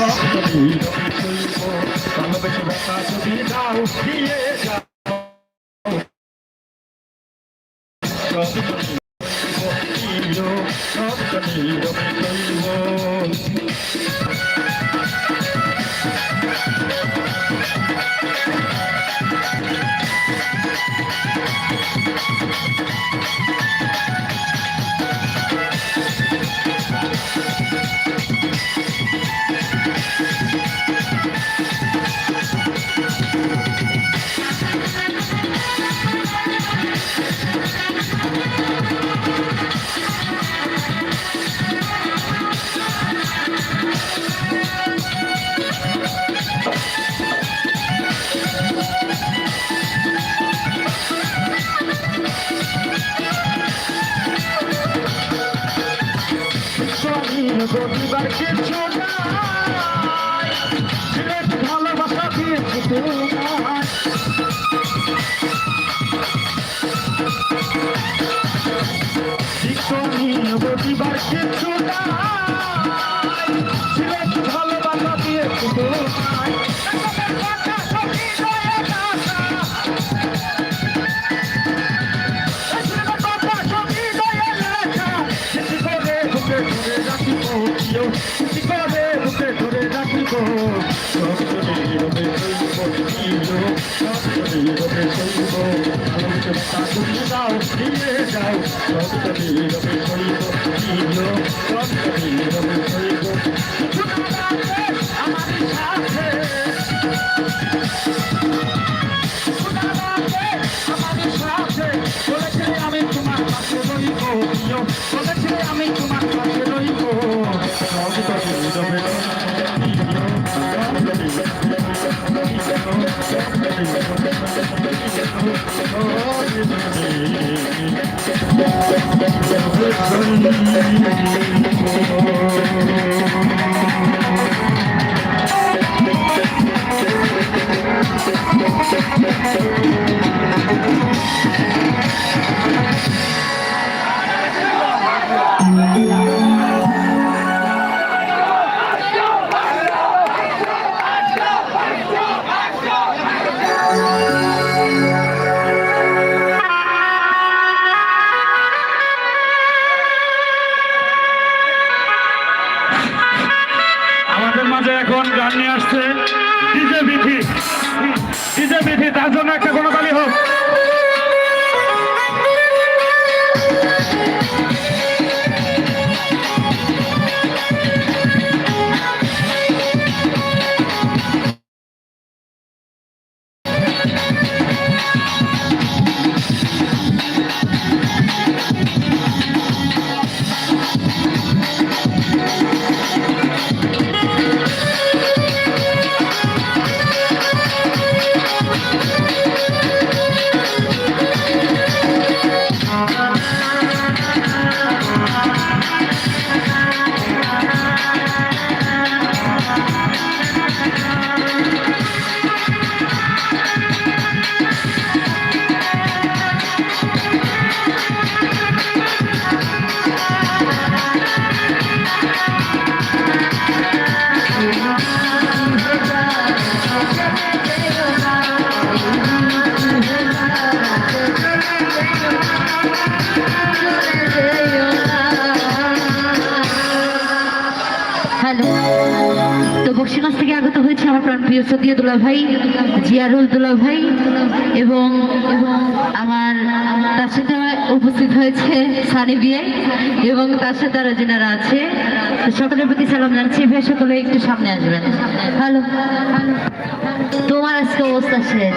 রক্তনি গরিবার কিছু ভালোবাসা স্বামীর গরিবার কিছু নাই। আমাদের বিথি তার জন্য একটা কোনো তালি হোক। আমার প্রাণ প্রিয় সদিয়া দুলা ভাই জিয়ারুল দুলা ভাই এবং আমার তার সাথে উপস্থিত হয়েছে সানি বিয়ে এবং তার সাথে আরও যেনারা আছে। সকলের প্রতি সালাম জানাচ্ছি। ভাই, সকলে একটু সামনে আসবেন। হ্যালো তোমার আজকে অবস্থা শেষ।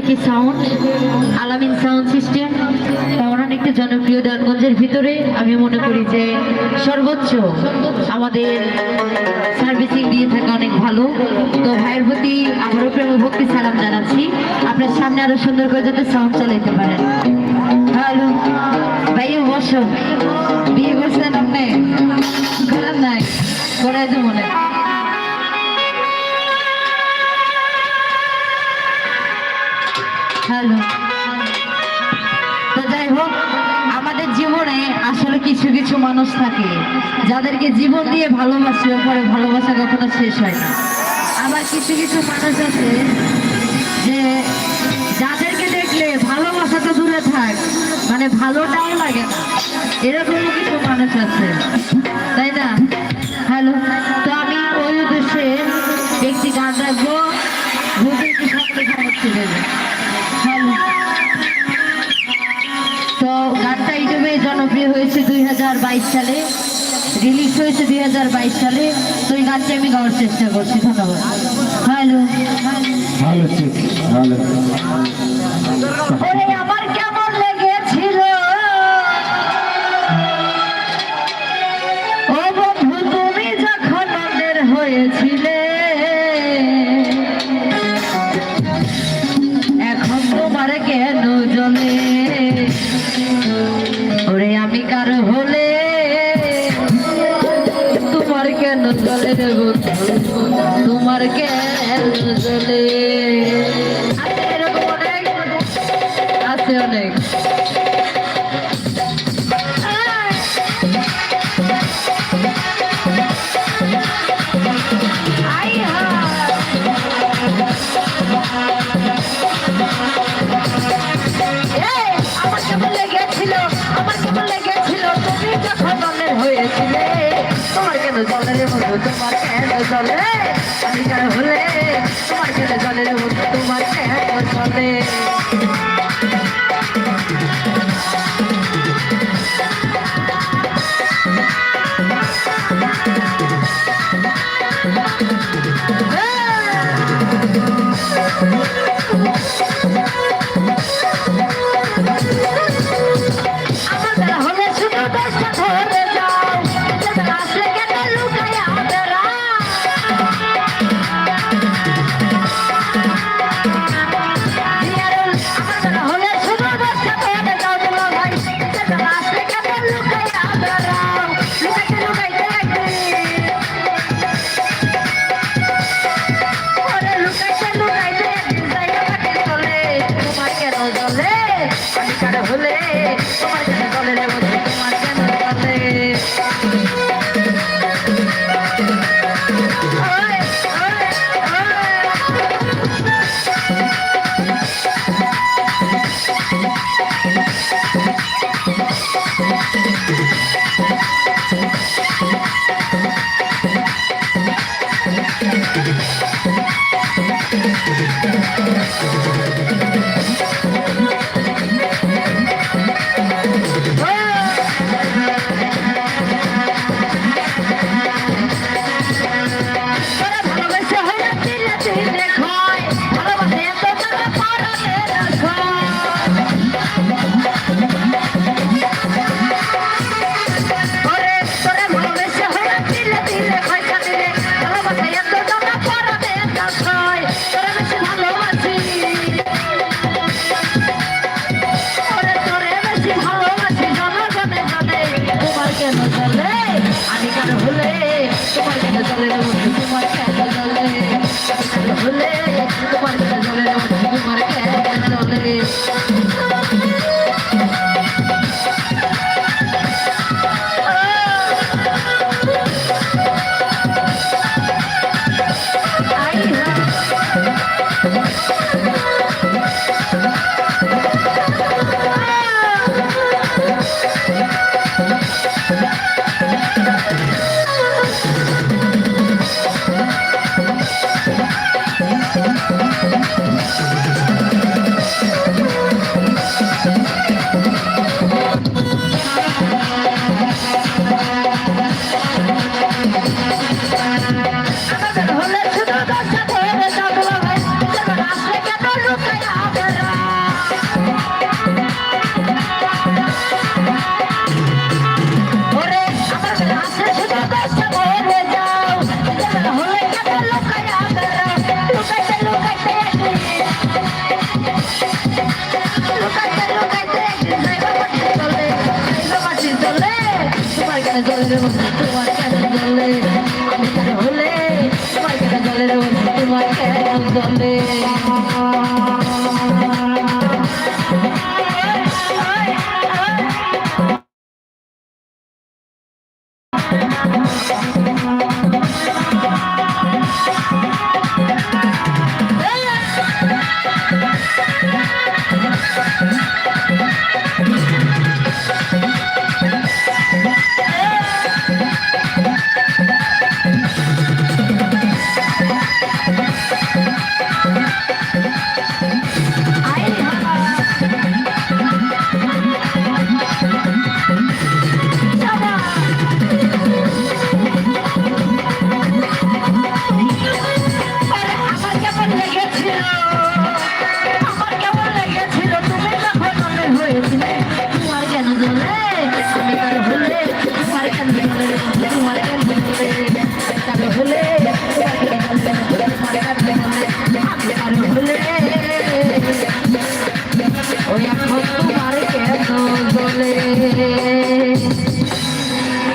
একটি সাউন্ড আলামিন সাউন্ড সিস্টেম তেমন একটি জনপ্রিয় দানগঞ্জের ভিতরে। আমি মনে করি যে সর্বোচ্চ আমাদের সার্ভিসিং দিয়ে থাকে অনেক ভালো। তো ভাইয়ের প্রতি আমারও প্রেম ভক্তি সালাম জানাচ্ছি। আপনার সামনে আরও সুন্দর করে যাতে সাউন্ড চালাইতে পারেন। হ্যালো ভাইয়া, বসো। বিয়ে করছেন আপনি? করেন নাই। করাই দেবো না। হ্যালো তো যাই হোক, আমাদের জীবনে আসলে কিছু কিছু মানুষ থাকে যাদেরকে জীবন দিয়ে ভালোবাসি পরে ভালোবাসা কখনো শেষ হয় না। আবার কিছু কিছু মানুষ আছে যে যাদেরকে দেখলে ভালোবাসা তো দূরে থাক মানে ভালোটাও লাগে না। এরকমও কিছু মানুষ আছে, তাই না? হ্যালো, তো আমি ওই উদ্দেশ্যে একটি গান রাখব। যদি একটু সকলে গানটা ইউটিউবে জনপ্রিয় হয়েছে দুই হাজার বাইশ সালে। রিলিজ হয়েছে দুই হাজার বাইশ সালে। তো এই গানটি আমি গাওয়ার চেষ্টা করছি। ধন্যবাদ। হ্যালো ভালো জলের হয়েছিলে তোমার কেন জলে আমি কেন হলে তোমার কেন জলের চলে আমি কেন ভুলে? তোমার দিকে চলে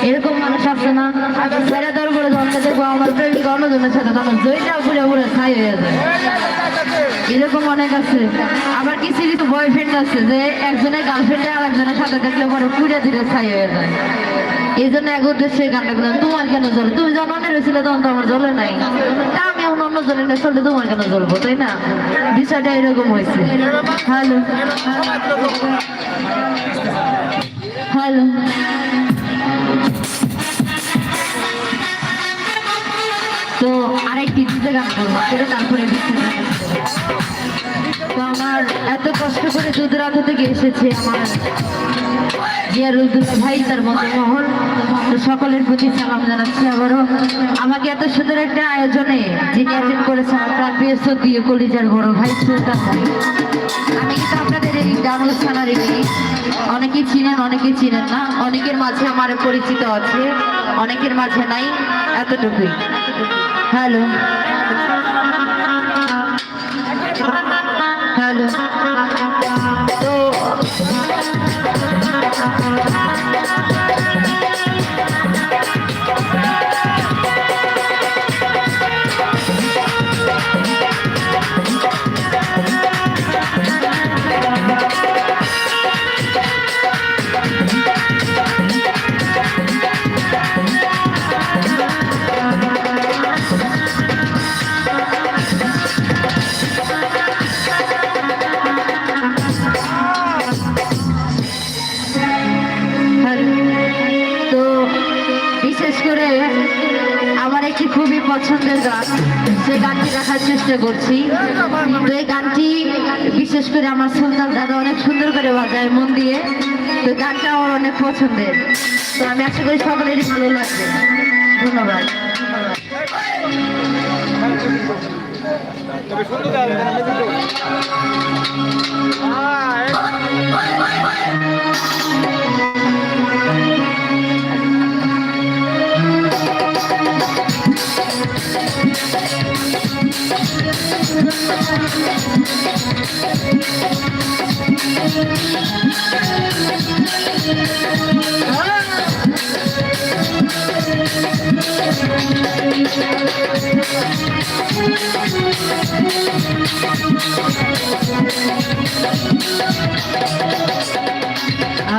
এরকম মানুষ আছে না? ছেড়ে দেওয়ার পরে জন্মে দেখব আমার প্রেমিক অন্যজনের সাথে তখন দইটা পুরে পুরে ছাই হয়ে যায়। এরকম অনেক আছে। আবার কিছু কিছু বয়ফ্রেন্ড আছে যে একজনের গার্লফ্রেন্ডে আর একজনের সাথে দেখলে পরে পুরে দিলে ছাই হয়ে যায়। এই জন্য এক উদ্দেশ্যে গানটা করলাম তোমার কেন জ্বলে? তুমি যখন অন্য ছিল তখন তো আমার জ্বলে নাই। আমি অন্য জনের না চললে তোমার কেন জ্বলবো তাই না? বিষয়টা এরকম হয়েছে। হ্যালো। হ্যালো। তো আরেকটি গান করব তারপরে। তো আমার এত কষ্ট করে দুধরাত থেকে এসেছে আমার জিয়ারুদ্দুল্লাহ ভাই, তার মহল। তো সকলের প্রতি সালাম জানাচ্ছি আবারও। আমাকে এত সুন্দর একটা আয়োজনে যিনি অ্যাটেন্ড করেছেন আপনার প্রিয় সত্যি কলিজার বড় ভাই সুলতান ভাই। আমি কিন্তু আপনাদের এই গান অনুষ্ঠানের একটি অনেকেই চিনেন অনেকেই চিনেন না। অনেকের মাঝে আমার পরিচিত আছে, অনেকের মাঝে নাই, এতটুকুই। হ্যালো। হ্যালো তো পছন্দের গান সেই গানটি দেখার চেষ্টা করছি। তো এই গানটি বিশেষ করে আমার সুন্দর দাদা অনেক সুন্দর করে বাজায় মন দিয়ে। তো গানটা আমার অনেক পছন্দের। তো আমি আশা করি সকলেরই ভালো লাগবে। ধন্যবাদ।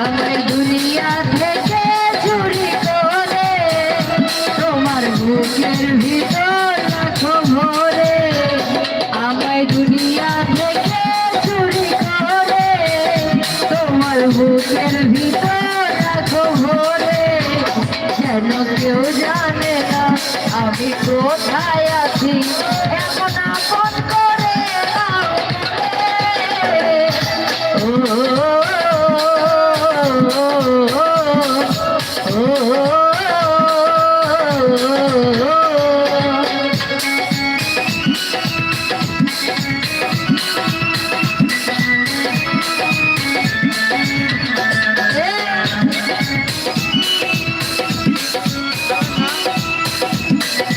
আমার দুনিয়া থেকে চুরি করে, তোমার বুকের ভিতর রাখো ভরে। আমায় দুনিয়া থেকে চুরি করে, তোমার বুকের ভিতর রাখো ভরে। যেন কেউ জানে না আমি কোথায় আছি।